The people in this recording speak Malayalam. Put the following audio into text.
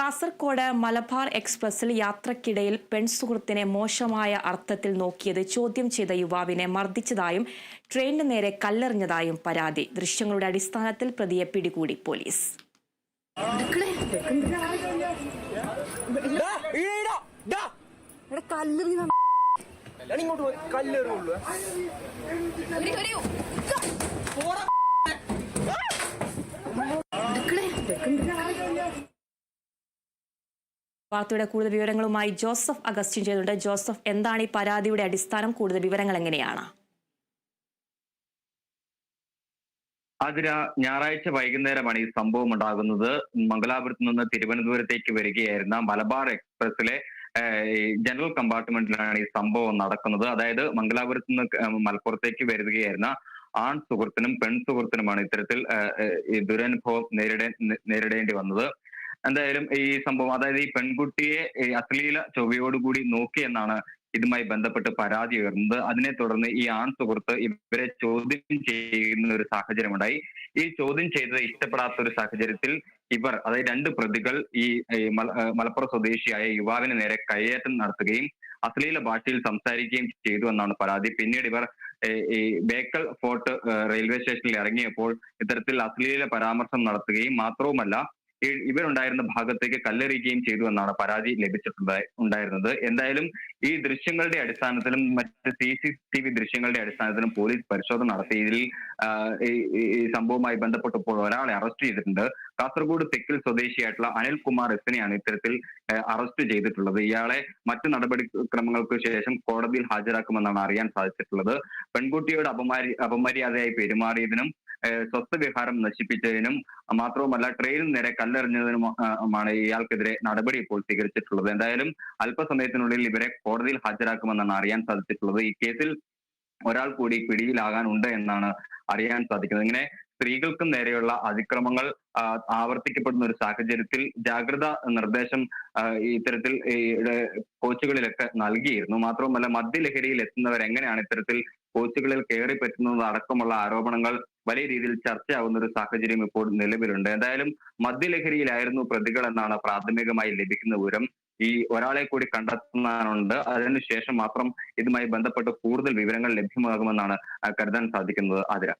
കാസർകോട് മലബാർ എക്സ്പ്രസിൽ യാത്രക്കിടയിൽ പെൺസുഹൃത്തിനെ മോശമായ അർത്ഥത്തിൽ നോക്കിയത് ചോദ്യം ചെയ്ത യുവാവിനെ മർദ്ദിച്ചതായും ട്രെയിനിന് നേരെ കല്ലെറിഞ്ഞതായും പരാതി. ദൃശ്യങ്ങളുടെ അടിസ്ഥാനത്തിൽ പ്രതിയെ പിടികൂടി പോലീസ്. ഡാ, വാർത്തയുടെ കൂടുതൽ വിവരങ്ങളുമായി ജോസഫ് അഗസ്റ്റിൻ ചെയ്തുണ്ട് ജോസഫ് എന്താണ് ഈ പരാതിയുടെ അടിസ്ഥാനം? കൂടുതൽ വിവരങ്ങൾ എങ്ങനെയാണ്? അതിര ഞായറാഴ്ച വൈകുന്നേരമാണ് ഈ സംഭവം ഉണ്ടാകുന്നത്. മംഗലാപുരത്ത് നിന്ന് തിരുവനന്തപുരത്തേക്ക് വരികയായിരുന്ന മലബാർ എക്സ്പ്രസിലെ ജനറൽ കമ്പാർട്ട്മെന്റിലാണ് ഈ സംഭവം നടക്കുന്നത്. അതായത് മംഗലാപുരത്ത് നിന്ന് മലപ്പുറത്തേക്ക് വരികയായിരുന്ന ആൺ സുഹൃത്തിനും പെൺ സുഹൃത്തിനുമാണ് ഇത്തരത്തിൽ ദുരനുഭവം നേരിടേ നേരിടേണ്ടി വന്നത്. എന്തായാലും ഈ സംഭവം അതായത് ഈ പെൺകുട്ടിയെ അശ്ലീല ചൊവ്വയോടുകൂടി നോക്കി എന്നാണ് ഇതുമായി ബന്ധപ്പെട്ട് പരാതി ഉയർന്നത്. അതിനെ തുടർന്ന് ഈ ആൺ സുഹൃത്ത് ഇവരെ ചോദ്യം ചെയ്യുന്ന ഒരു സാഹചര്യമുണ്ടായി. ഈ ചോദ്യം ചെയ്തത് ഇഷ്ടപ്പെടാത്ത ഒരു സാഹചര്യത്തിൽ ഇവർ അതായത് രണ്ട് പ്രതികൾ ഈ മലപ്പുറം സ്വദേശിയായ യുവാവിന് നേരെ കയ്യേറ്റം നടത്തുകയും അശ്ലീല ഭാഷയിൽ സംസാരിക്കുകയും ചെയ്തു എന്നാണ് പരാതി. പിന്നീട് ഇവർ ഈ ബേക്കൽ ഫോർട്ട് റെയിൽവേ സ്റ്റേഷനിൽ ഇറങ്ങിയപ്പോൾ ഇത്തരത്തിൽ അശ്ലീല പരാമർശം നടത്തുകയും മാത്രവുമല്ല ഇവരുണ്ടായിരുന്ന ഭാഗത്തേക്ക് കല്ലെറിയുകയും ചെയ്തു എന്നാണ് പരാതി ലഭിച്ചിട്ടുണ്ടായി ഉണ്ടായിരുന്നത്. എന്തായാലും ഈ ദൃശ്യങ്ങളുടെ അടിസ്ഥാനത്തിലും മറ്റ് സി സി ടി വി ദൃശ്യങ്ങളുടെ അടിസ്ഥാനത്തിലും പോലീസ് പരിശോധന നടത്തി ഇതിൽ ഈ സംഭവവുമായി ബന്ധപ്പെട്ടപ്പോൾ ഒരാളെ അറസ്റ്റ് ചെയ്തിട്ടുണ്ട്. കാസർഗോഡ് തെക്കിൽ സ്വദേശിയായിട്ടുള്ള അനിൽകുമാർ എസിനെയാണ് ഇത്തരത്തിൽ അറസ്റ്റ് ചെയ്തിട്ടുള്ളത്. ഇയാളെ മറ്റ് നടപടിക്രമങ്ങൾക്ക് ശേഷം കോടതിയിൽ ഹാജരാക്കുമെന്നാണ് അറിയാൻ സാധിച്ചിട്ടുള്ളത്. പെൺകുട്ടിയോട് അപമാരി അപമര്യാദയായി പെരുമാറിയതിനും ഏഹ് സ്വത്തുവിഹാരം നശിപ്പിച്ചതിനും മാത്രവുമല്ല ട്രെയിനിൽ നേരെ കല്ലെറിഞ്ഞതിനുമാണ് ഇയാൾക്കെതിരെ നടപടി ഇപ്പോൾ സ്വീകരിച്ചിട്ടുള്ളത്. എന്തായാലും അല്പസമയത്തിനുള്ളിൽ ഇവരെ കോടതിയിൽ ഹാജരാക്കുമെന്നാണ് അറിയാൻ സാധിച്ചിട്ടുള്ളത്. ഈ കേസിൽ ഒരാൾ കൂടി പിടിയിലാകാനുണ്ട് എന്നാണ് അറിയാൻ സാധിക്കുന്നത്. ഇങ്ങനെ സ്ത്രീകൾക്കും നേരെയുള്ള അതിക്രമങ്ങൾ ആവർത്തിക്കപ്പെടുന്ന ഒരു സാഹചര്യത്തിൽ ജാഗ്രത നിർദ്ദേശം ഇത്തരത്തിൽ കോച്ചുകളിലൊക്കെ നൽകിയിരുന്നു. മാത്രവുമല്ല മദ്യലഹരിയിൽ എത്തുന്നവർ എങ്ങനെയാണ് ഇത്തരത്തിൽ കോച്ചുകളിൽ കയറി പറ്റുന്നത് അടക്കമുള്ള ആരോപണങ്ങൾ വലിയ രീതിയിൽ ചർച്ചയാവുന്ന ഒരു സാഹചര്യം ഇപ്പോൾ നിലവിലുണ്ട്. എന്തായാലും മദ്യലഹരിയിലായിരുന്നു പ്രതികൾ എന്നാണ് പ്രാഥമികമായി ലഭിക്കുന്ന വിവരം. ഈ ഒരാളെ കൂടി കണ്ടെത്തുന്നതാണുണ്ട് അതിനുശേഷം മാത്രം ഇതുമായി ബന്ധപ്പെട്ട് കൂടുതൽ വിവരങ്ങൾ ലഭ്യമാകുമെന്നാണ് കരുതാൻ സാധിക്കുന്നത് ആതിര.